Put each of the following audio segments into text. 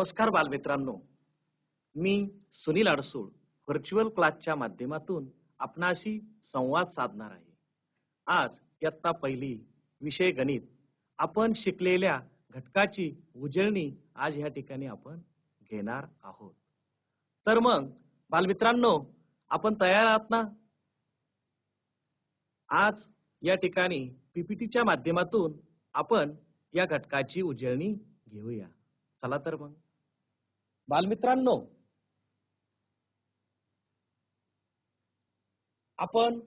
नमस्कार बालमित्रांनो. मी सुनील अडसूळ व्हर्च्युअल क्लासच्या माध्यमातून आपणाशी संवाद साधणार आहे. आज इयत्ता पहिली विषय गणित आपण शिकलेल्या घटकाची उजळणी आज ह्या ठिकाणी आपण घेणार आहोत. तर मग बालमित्रांनो आपण तयार आहात ना? आज या ठिकाणी पीपीटीच्या माध्यमातून आपण या घटकाची उजळणी घेऊया. चला तर मग. बालमित्रांनो आपण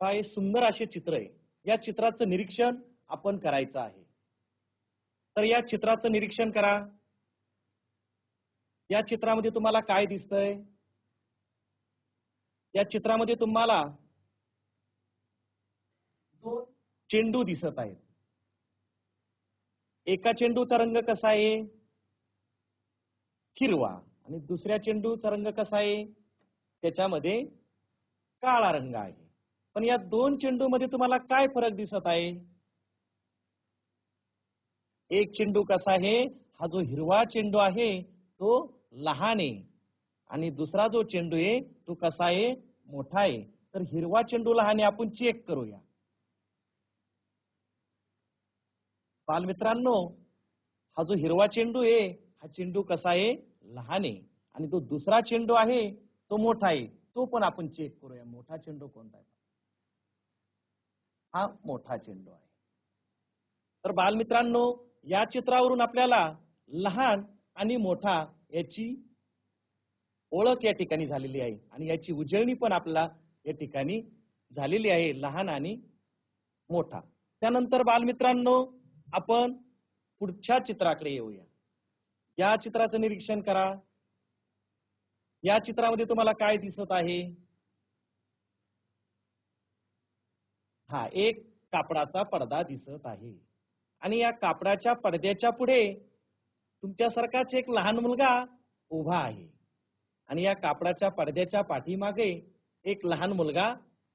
काय सुंदर असे चित्र आहे. या चित्राचं निरीक्षण आपण करायचं आहे. तर या चित्राचं निरीक्षण करा. या चित्रामध्ये तुम्हाला काय दिसतंय? या चित्रामध्ये तुम्हाला दोन चेंडू दिसत आहेत. एका चेंडूचा रंग कसा आहे? हिरवा. आणि दुसऱ्या चेंडूचा रंग कसा आहे? त्याच्यामध्ये काळा रंग आहे. पण या दोन चेंडू मध्ये तुम्हाला काय फरक दिसत आहे? एक चेंडू कसा आहे? हा जो हिरवा चेंडू आहे तो लहान आहे. आणि दुसरा जो चेंडू आहे तो कसा आहे? मोठा आहे. तर हिरवा चेंडू लहान आहे आपण चेक करूया. बालमित्रांनो हा जो हिरवा चेंडू आहे हा चेंडू कसा आहे? लहान आहे. आणि तो दुसरा चेंडू आहे तो मोठा आहे. तो पण आपण चेक करूया. मोठा चेंडू कोणता आहे? हा मोठा चेंडू आहे. तर बालमित्रांनो या चित्रावरून आपल्याला लहान आणि मोठा याची ओळख या ठिकाणी झालेली आहे. आणि याची उजळणी पण आपल्याला या ठिकाणी झालेली आहे लहान आणि मोठा. त्यानंतर बालमित्रांनो आपण पुढच्या चित्राकडे येऊया. या चित्राचं निरीक्षण करा. या चित्रामध्ये तुम्हाला काय दिसत आहे? हा एक कापडाचा पडदा दिसत आहे. आणि या कापडाच्या पडद्याच्या पुढे तुमच्यासारखाच एक लहान मुलगा उभा आहे. आणि या कापडाच्या पडद्याच्या पाठीमागे एक लहान मुलगा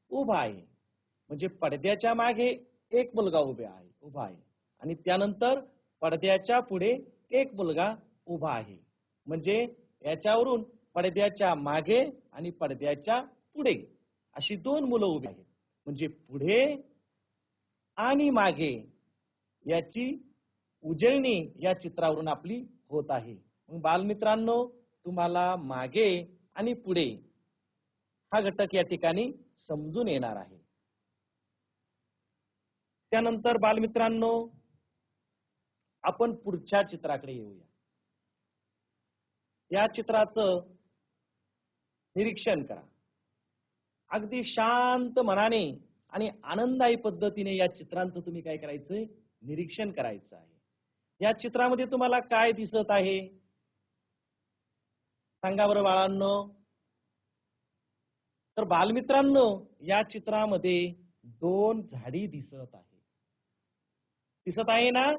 उभा आहे. म्हणजे पडद्याच्या मागे एक मुलगा उभे आहे उभा आहे. आणि त्यानंतर पडद्याच्या पुढे एक मुलगा उभा आहे. म्हणजे याच्यावरून पडद्याच्या मागे आणि पडद्याच्या पुढे अशी दोन मुलं उभी आहेत. म्हणजे पुढे आणि मागे याची उजळणी या चित्रावरून आपली होत आहे. मग बालमित्रांनो तुम्हाला मागे आणि पुढे हा घटक या ठिकाणी समजून येणार आहे. त्यानंतर बालमित्रांनो आपण पुढच्या चित्राकडे येऊया. या चित्राचं निरीक्षण करा. अगदी शांत मनाने आणि आनंदायी पद्धतीने या चित्रांचं तुम्ही काय करायचंय? निरीक्षण करायचं आहे. या चित्रामध्ये तुम्हाला काय दिसत आहे? सांगा बरं बाळांनो. तर बालमित्रांनो या चित्रामध्ये दोन झाडी दिसत आहे. दिसत आहे ना?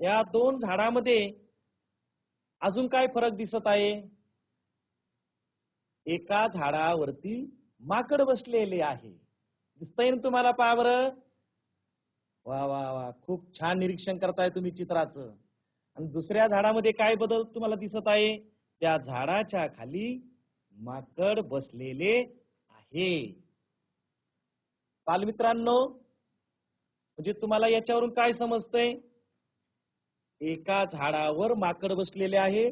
या दोन झाडामध्ये अजून काय फरक दिसत आहे? एका झाडावरती माकड बसलेले आहे. दिसतंय ना तुम्हाला पहा बरं वा वा वा. खूप छान निरीक्षण करताय तुम्ही चित्राचं. आणि दुसऱ्या झाडामध्ये काय बदल तुम्हाला दिसत आहे? त्या झाडाच्या खाली माकड बसलेले आहे. बालमित्रांनो म्हणजे तुम्हाला याच्यावरून काय समजतंय? एका झाडावर माकड बसलेले आहे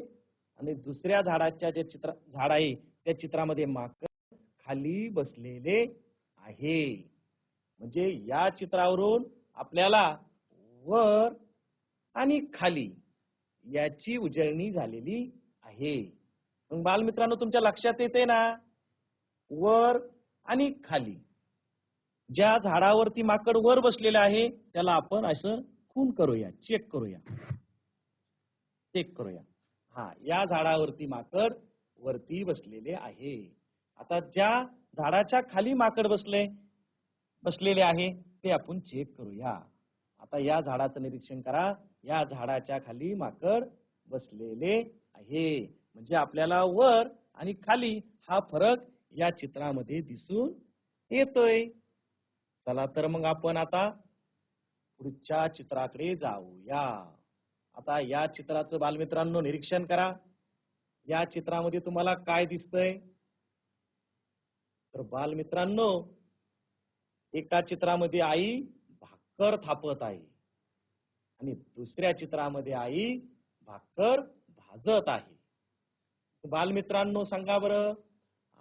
आणि दुसऱ्या झाडाच्या जे चित्र झाड आहे त्या चित्रामध्ये माकड खाली बसलेले आहे. म्हणजे या चित्रावरून आपल्याला वर आणि खाली याची उजळणी झालेली आहे. मग बालमित्रांनो तुमच्या लक्षात येते ना? वर आणि खाली. ज्या झाडावरती माकड वर बसलेलं आहे त्याला आपण असं खून करूया चेक करूया. चेक करूया. हा या झाडावरती माकड वरती बसलेले आहे. आता ज्या झाडाच्या खाली माकड बसले बसलेले आहे ते आपण चेक करूया. आता या झाडाचं निरीक्षण करा. या झाडाच्या खाली माकड बसलेले आहे. म्हणजे आपल्याला वर आणि खाली हा फरक या चित्रामध्ये दिसून येतोय. चला तर मग आपण आता पुढच्या चित्राकडे जाऊया. आता या चित्राचं बालमित्रांनो निरीक्षण करा. या चित्रामध्ये तुम्हाला काय दिसतंय? तर बालमित्रांनो एका चित्रामध्ये आई भाकर थापत आहे आणि दुसऱ्या चित्रामध्ये आई भाकर भाजत आहे. बालमित्रांनो सांगा बरं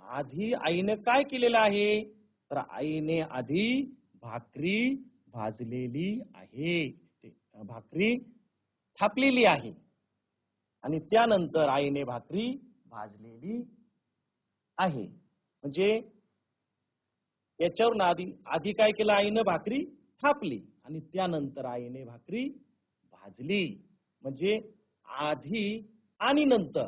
आधी आईने काय केलेलं आहे? तर आईने आधी भाकरी भाजलेली आहे. ते, भाकरी थापलेली आहे. आणि त्यानंतर आईने भाकरी भाजलेली आहे. म्हणजे याच्यावर आधी आधी काय केलं? आईनं भाकरी थापली. आणि त्यानंतर आईने भाकरी भाजली. म्हणजे आधी आणि नंतर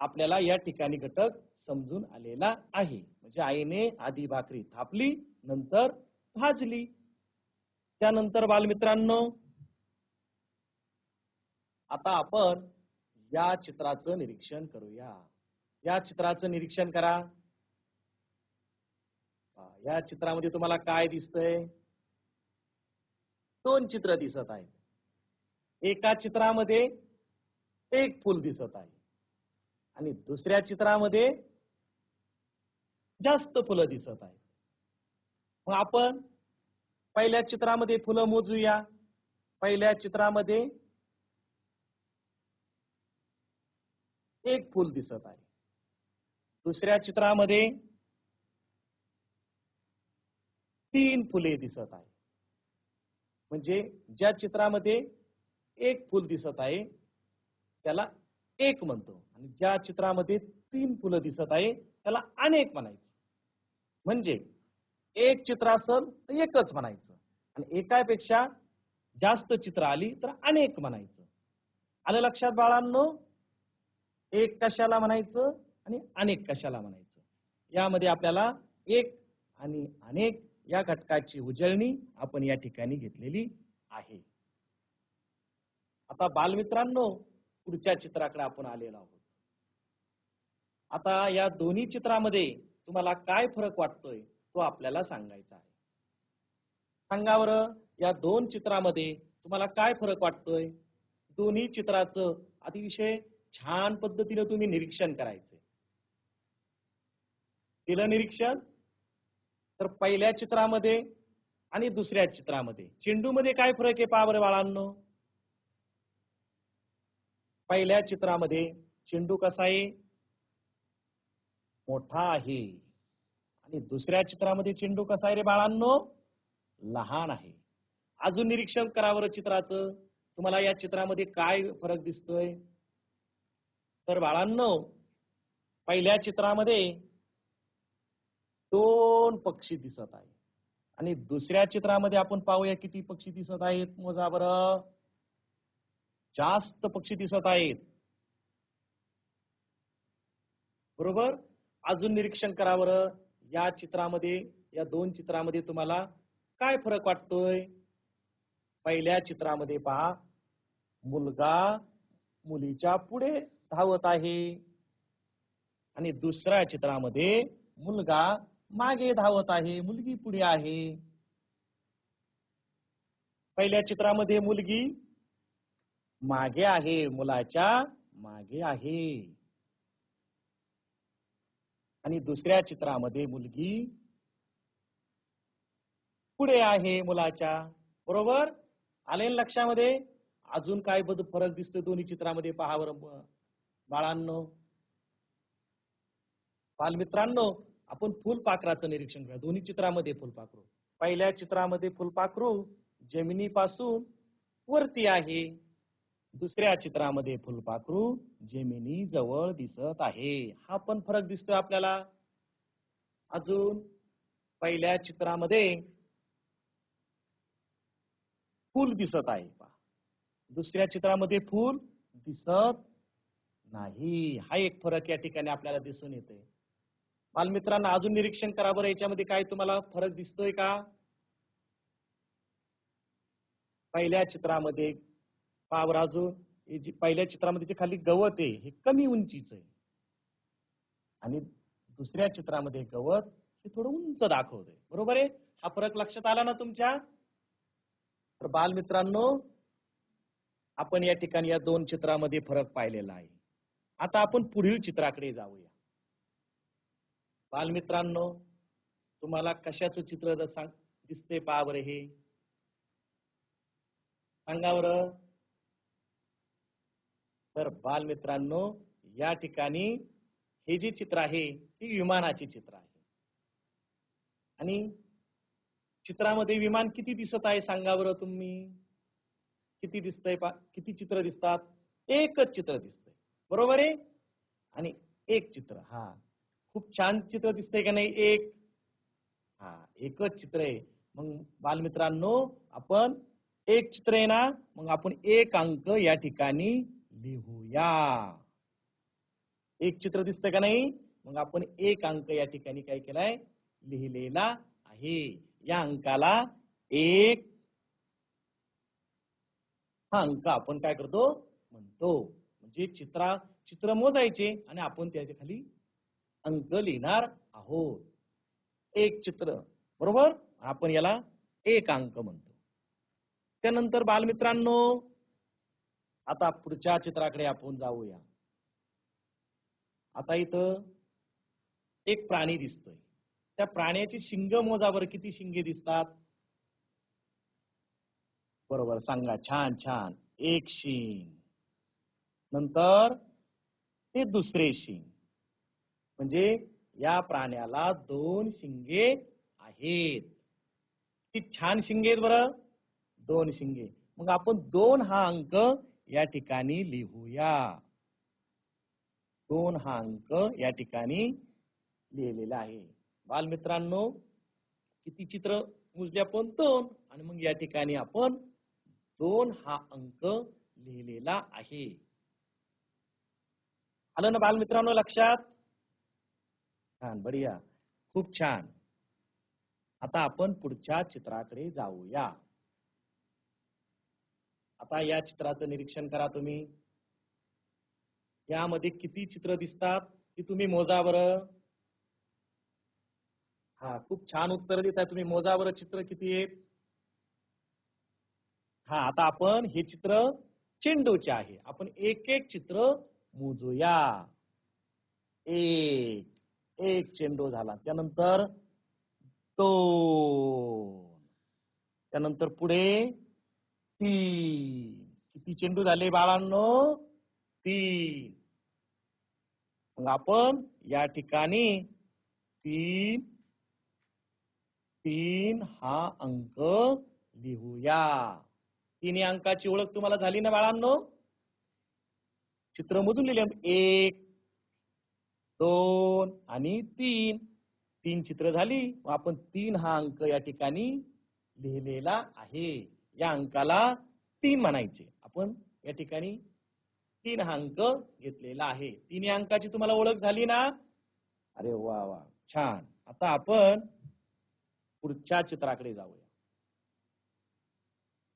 आपल्याला या ठिकाणी घटक समजून आलेला आहे. म्हणजे आईने आधी भाकरी थापली नंतर भाजली. त्यानंतर बालमित्रांनो आता आपण या चित्राचं निरीक्षण करूया. या चित्राचं निरीक्षण करा. या चित्रामध्ये तुम्हाला काय दिसतंय? दोन चित्र दिसत आहेत. एका चित्रामध्ये एक फुल दिसत आहे. आणि दुसऱ्या चित्रामध्ये जास्त फुलं दिसत आहेत. मग आपण पहिल्या चित्रामध्ये फुलं मोजूया. पहिल्या चित्रामध्ये एक फुल दिसत आहे. दुसऱ्या चित्रामध्ये तीन फुले दिसत आहे. म्हणजे ज्या चित्रामध्ये एक फुल दिसत आहे त्याला एक म्हणतो. आणि ज्या चित्रामध्ये तीन फुलं दिसत आहे त्याला अनेक म्हणायचं. म्हणजे एक चित्र असल तर एकच म्हणायचं. आणि एकापेक्षा जास्त चित्र आली तर अनेक म्हणायचं. आलं लक्षात बाळांनो एक कशाला म्हणायचं आणि अनेक कशाला म्हणायचं. यामध्ये आपल्याला एक आणि अनेक या घटकाची उजळणी आपण या ठिकाणी घेतलेली आहे. आता बालमित्रांनो पुढच्या चित्राकडे आपण आलेलो आहोत. आता या दोन्ही चित्रामध्ये तुम्हाला काय फरक वाटतोय? तो आपल्याला सांगायचा आहे. सांगा बरं या दोन चित्रामध्ये तुम्हाला काय फरक वाटतोय? दोन्ही चित्राचं अतिशय छान पद्धतीने तुम्ही निरीक्षण करायचंय केलं निरीक्षण? तर पहिल्या चित्रामध्ये आणि दुसऱ्या चित्रामध्ये. चेंडूमध्ये काय फरक आहे पहा बरं बाळांनो? पहिल्या चित्रामध्ये चेंडू कसा आहे? मोठा आहे. आणि दुसऱ्या चित्रामध्ये चेंडू कसा आहे रे बाळांनो? लहान आहे. अजून निरीक्षण करावं चित्राचं. तुम्हाला या चित्रामध्ये काय फरक दिसतोय? तर बाळांनो पहिल्या चित्रामध्ये दोन पक्षी दिसत आहे आणि दुसऱ्या चित्रामध्ये आपण पाहूया किती पक्षी दिसत आहेत. मोजा बर. जास्त पक्षी दिसत आहेत. बरोबर? अजून निरीक्षण करा बरं. या चित्रामध्ये या दोन चित्रामध्ये तुम्हाला काय फरक वाटतोय? पहिल्या चित्रामध्ये पहा मुलगा मुलीच्या पुढे धावत आहे. आणि दुसऱ्या चित्रामध्ये मुलगा मागे धावत आहे मुलगी पुढे आहे. पहिल्या चित्रामध्ये मुलगी मागे आहे मुलाच्या मागे आहे. आणि दुसऱ्या चित्रामध्ये मुलगी पुढे आहे मुलाच्या. बरोबर? आले लक्षामध्ये? अजून काय बद फरक दिसतो दोन्ही चित्रामध्ये? पहावर बाळांनो. बालमित्रांनो आपण फुलपाखराचं निरीक्षण करूया. दोन्ही चित्रामध्ये फुलपाखरू पहिल्या चित्रामध्ये फुलपाखरू जमिनीपासून वरती आहे. दुसऱ्या चित्रामध्ये फुलपाखरू जमिनी जवळ दिसत आहे. हा पण फरक दिसतोय आपल्याला. अजून पहिल्या चित्रामध्ये फूल दिसत आहे. दुसऱ्या चित्रामध्ये फूल दिसत नाही. हा एक फरक या ठिकाणी आपल्याला दिसून येतोय बालमित्रांना अजून निरीक्षण करा बरं. याच्यामध्ये काय तुम्हाला फरक दिसतोय का? पहिल्या चित्रामध्ये पावर जी पहिल्या चित्रामध्ये जे खाली गवत आहे हे कमी उंचीच आहे. आणि दुसऱ्या चित्रामध्ये गवत हे थोडं उंच दाखवतंय. बरोबर आहे? हा फरक लक्षात आला ना तुमच्या? तर बालमित्रांनो आपण या ठिकाणी या दोन चित्रामध्ये फरक पाहिलेला आहे. आता आपण पुढील चित्राकडे जाऊया. बालमित्रांनो तुम्हाला कशाचं चित्र सांग दिसते पावर हे सांगा बरं. तर बालमित्रांनो या ठिकाणी हे जे चित्र आहे ती विमानाची चित्र आहे. आणि चित्रामध्ये विमान किती दिसत आहे सांगा बरं तुम्ही. किती दिसतंय पा किती चित्र दिसतात? एकच चित्र दिसतंय. बरोबर आहे? आणि एक चित्र हा. खूप छान चित्र दिसतंय का नाही? एक. हा एकच चित्र आहे. मग बालमित्रांनो आपण एक चित्र आहे ना मग आपण एक अंक या ठिकाणी लिहूया. एक चित्र दिसतंय का नाही? मग आपण एक अंक या ठिकाणी काय केलाय? लिहिलेला आहे. या अंकाला एक हा अंक आपण काय करतो? म्हणतो. म्हणजे चित्रा चित्र मोजायचे आणि आपण त्याच्याखाली अंक लिहिणार आहोत. एक चित्र बरोबर? आपण याला एक अंक म्हणतो. त्यानंतर बालमित्रांनो आता पुढच्या चित्राकडे आपण जाऊया. आता इथं एक प्राणी दिसतोय. त्या प्राण्याची शिंग मोजावर किती शिंगे दिसतात? बरोबर सांगा. छान छान. एक शिंग. नंतर ते दुसरे शिंग. म्हणजे या प्राण्याला दोन शिंगे आहेत. किती छान शिंगे आहेत बरं? दोन शिंगे. मग आपण दोन हा अंक या ठिकाणी लिहूया. दोन हा अंक या ठिकाणी लिहिलेला आहे. बालमित्रांनो किती चित्र मोजले आपण? दोन. आणि मग या ठिकाणी आपण दोन हा अंक लिहिलेला आहे. आलं ना बालमित्रांनो लक्षात? छान बढिया. खूप छान. आता आपण पुढच्या चित्राकडे जाऊया. आता या चित्राचं निरीक्षण करा तुम्ही. यामध्ये किती चित्र दिसतात ती तुम्ही मोजा बरं. हा खूप छान उत्तर देताय तुम्ही. मोजा बरं चित्र किती आहेत. हा आता आपण हे चित्र चेंडूचे आहे. आपण एक एक चित्र मोजूया. एक एक चेंडू झाला. त्यानंतर दोन. त्यानंतर पुढे तीन किती चेंडू झाले बाळांनो? तीन. मग आपण या ठिकाणी तीन तीन हा अंक लिहूया. तिन्ही अंकाची ओळख तुम्हाला झाली ना बाळांनो? चित्र मोजून लिहिले. एक दोन आणि तीन. तीन चित्र झाली. आपण तीन हा अंक या ठिकाणी लिहिलेला आहे. या अंकाला तीन म्हणायचे. आपण या ठिकाणी तीन हा अंक घेतलेला आहे. तिन्ही अंकाची तुम्हाला ओळख झाली ना? अरे वा वा. छान. आता आपण पुढच्या चित्राकडे जाऊया.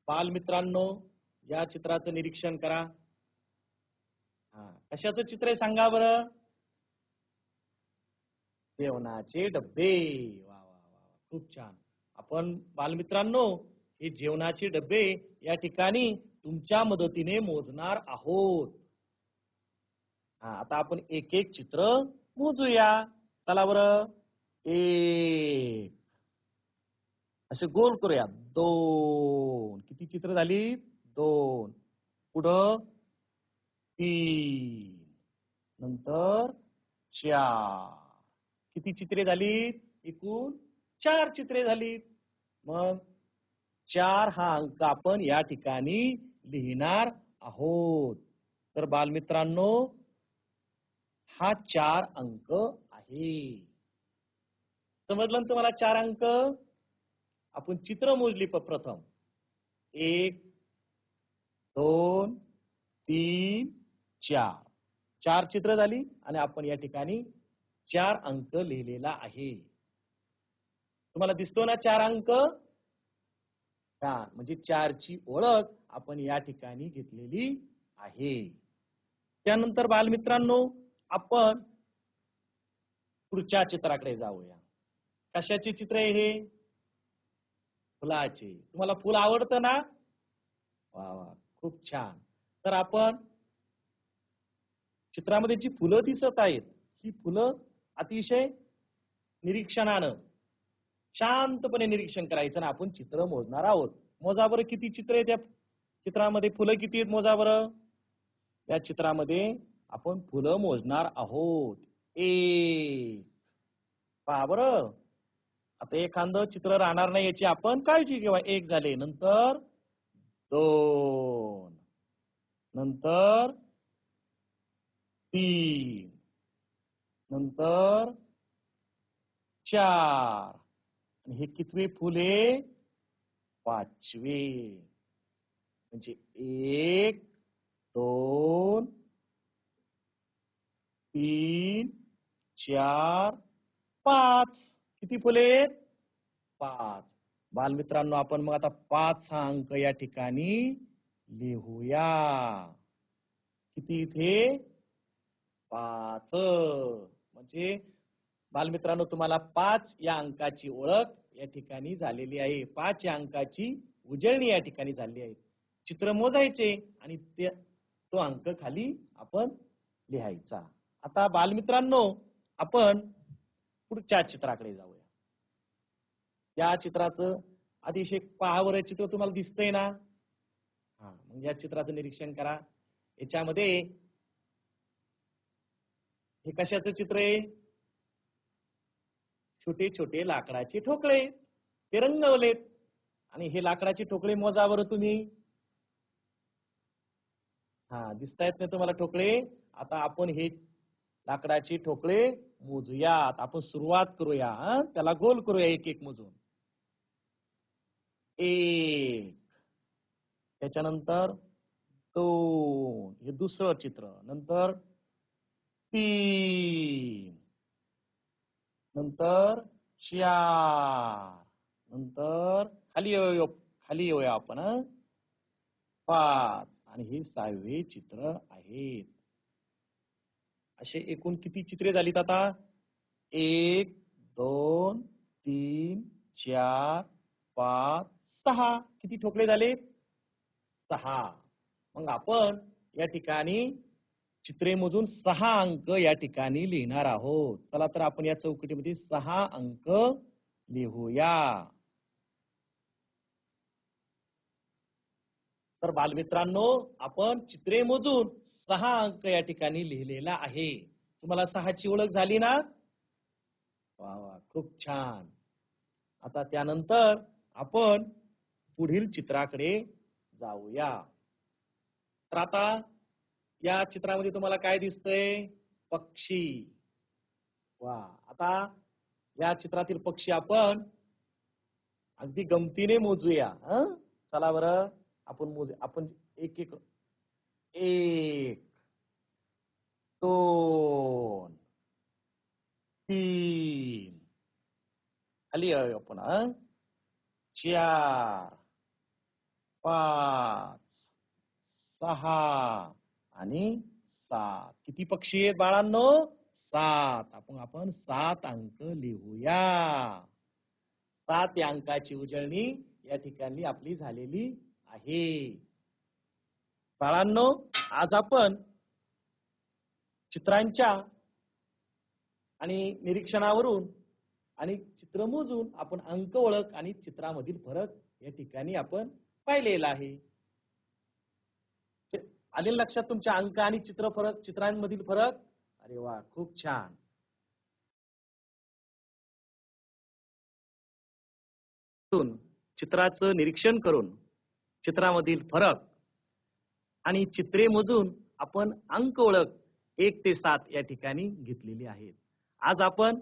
बालमित्रांनो या चित्राचं निरीक्षण करा. हा कशाचं चित्र आहे सांगा बरं? जेवणाचे डब्बे वा वा वा वा. खूप छान. आपण बालमित्रांनो हे जेवणाचे डबे या ठिकाणी तुमच्या मदतीने मोजणार आहोत. हा आता आपण एक एक चित्र मोजूया. चला बरं. एक. असे गोल करूया. दोन. किती चित्र झाली? दोन. पुढं. तीन. नंतर चार. किती चित्रे झालीत? एकूण चार चित्रे झालीत. मग चार हा अंक आपण या ठिकाणी लिहिणार आहोत. तर बालमित्रांनो हा चार अंक आहे. समजलं तुम्हाला चार अंक? आपण चित्र मोजली प्रथम. एक दोन तीन चार. चार चित्र झाली आणि आपण या ठिकाणी चार अंक लिहिलेला आहे. तुम्हाला दिसतो ना चार अंक? चार म्हणजे चारची ओळख आपण या ठिकाणी घेतलेली आहे. त्यानंतर बालमित्रांनो आपण पुढच्या चित्राकडे जाऊया. कशाचे चित्र आहे हे? फुलाचे. तुम्हाला फुल आवडतं ना? वा वा. खूप छान. तर आपण चित्रामध्ये जी फुलं दिसत आहेत ही फुलं अतिशय निरीक्षणानं शांतपणे निरीक्षण करायचं ना आपण चित्र मोजणार आहोत. मोजा बरं किती चित्र आहे त्या चित्रामध्ये? फुलं किती आहेत मोजा बरं या चित्रामध्ये आपण फुलं मोजणार आहोत. एक. पहा बरं. आता एखादं चित्र राहणार नाही याची आपण काळजी घेवा. एक झाले. नंतर दोन. नंतर तीन. नंतर चार. आणि हे कितवे फुले पाचवे. म्हणजे एक दोन तीन चार पाच. किती फुले पाच. बालमित्रांनो आपण मग आता पाच हा अंक या ठिकाणी लिहूया. किती इथे? पाच. म्हणजे बालमित्रांनो तुम्हाला पाच या अंकाची ओळख या ठिकाणी झालेली आहे. पाच या अंकाची उजळणी या ठिकाणी झाली आहे. चित्र मोजायचे आणि ते तो अंक खाली आपण लिहायचा. आता बालमित्रांनो आपण पुढच्या चित्राकडे जाऊया. या चित्राचं अतिशय पहावर चित्र तुम्हाला दिसतंय ना? हा मग या चित्राचं निरीक्षण करा. याच्यामध्ये हे कशाचं चित्र आहे? छोटे छोटे लाकडाचे ठोकळे. ते रंगवलेत. आणि हे लाकडाचे ठोकळे मोजा बरं तुम्ही. हा दिसतायत ना तुम्हाला ठोकळे? आता आपण हे लाकडाचे ठोकळे मोजूयात. आपण सुरुवात करूया त्याला गोल करूया एक एक मोजून. एक. त्याच्यानंतर दोन. हे दुसरं चित्र. नंतर तीन. नंतर चार नंतर खाली येऊया खाली येऊया आपण पाच. आणि हे सहावे चित्र आहेत. असे एकूण किती चित्रे झालीत आता? एक दोन तीन चार पाच सहा. किती ठोकळे झाले सहा. मग आपण या ठिकाणी चित्रेमजून सहा अंक या ठिकाणी लिहिणार आहोत. चला तर आपण या चौकटीमध्ये सहा अंक लिहूया. तर बालमित्रांनो आपण चित्रेमोजून सहा अंक या ठिकाणी लिहिलेला आहे. तुम्हाला सहाची ओळख झाली ना? वा वा खूप छान. आता त्यानंतर आपण पुढील चित्राकडे जाऊया. तर आता या चित्रामध्ये तुम्हाला काय दिसतंय? पक्षी. वा. आता या चित्रातील पक्षी आपण अगदी गमतीने मोजूया चला बरं आपण मोजू आपण एक एक एक दोन तीन. खाली आपण चार पाच सहा आणि सात. किती पक्षी आहेत बाळांनो? सात. आपण आपण सात अंक लिहूया. सात या अंकाची उजळणी या ठिकाणी आपली झालेली आहे. बाळांनो आज आपण चित्रांच्या आणि निरीक्षणावरून आणि चित्र मोजून आपण अंक ओळख आणि चित्रामधील फरक या ठिकाणी आपण पाहिलेला आहे. आले लक्षात तुमच्या अंक आणि चित्र फरक चित्रांमधील फरक? अरे वा खूप छान. चित्राचं निरीक्षण करून चित्रामधील फरक आणि चित्रे मोजून आपण अंक ओळख एक ते सात या ठिकाणी घेतलेली आहेत. आज आपण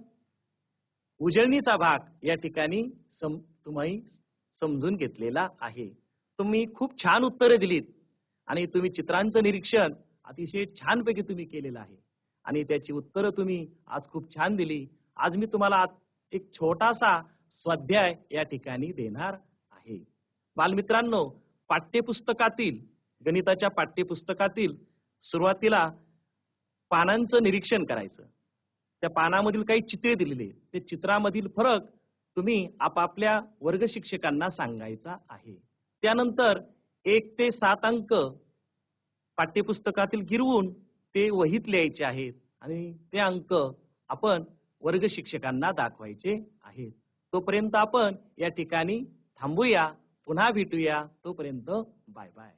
उजळणीचा भाग या ठिकाणी सम तुम्ही समजून घेतलेला आहे. तुम्ही खूप छान उत्तरे दिलीत. आणि तुम्ही चित्रांचं निरीक्षण अतिशय छानपैकी तुम्ही केलेलं आहे. आणि त्याची उत्तरं तुम्ही आज खूप छान दिली. आज मी तुम्हाला आज एक छोटासा स्वाध्याय या ठिकाणी देणार आहे. बालमित्रांनो पाठ्यपुस्तकातील गणिताच्या पाठ्यपुस्तकातील सुरुवातीला पानांचं निरीक्षण करायचं. त्या पानामधील काही चित्रे दिलेली ते चित्रामधील फरक तुम्ही आपापल्या वर्ग शिक्षकांना सांगायचा आहे. त्यानंतर एक ते सात अंक पाठ्यपुस्तकातील गिरवून ते वहीत लिहायचे आहेत. आणि ते अंक आपण वर्ग शिक्षकांना दाखवायचे आहेत. तोपर्यंत आपण या ठिकाणी थांबूया पुन्हा भेटूया. तोपर्यंत बाय बाय.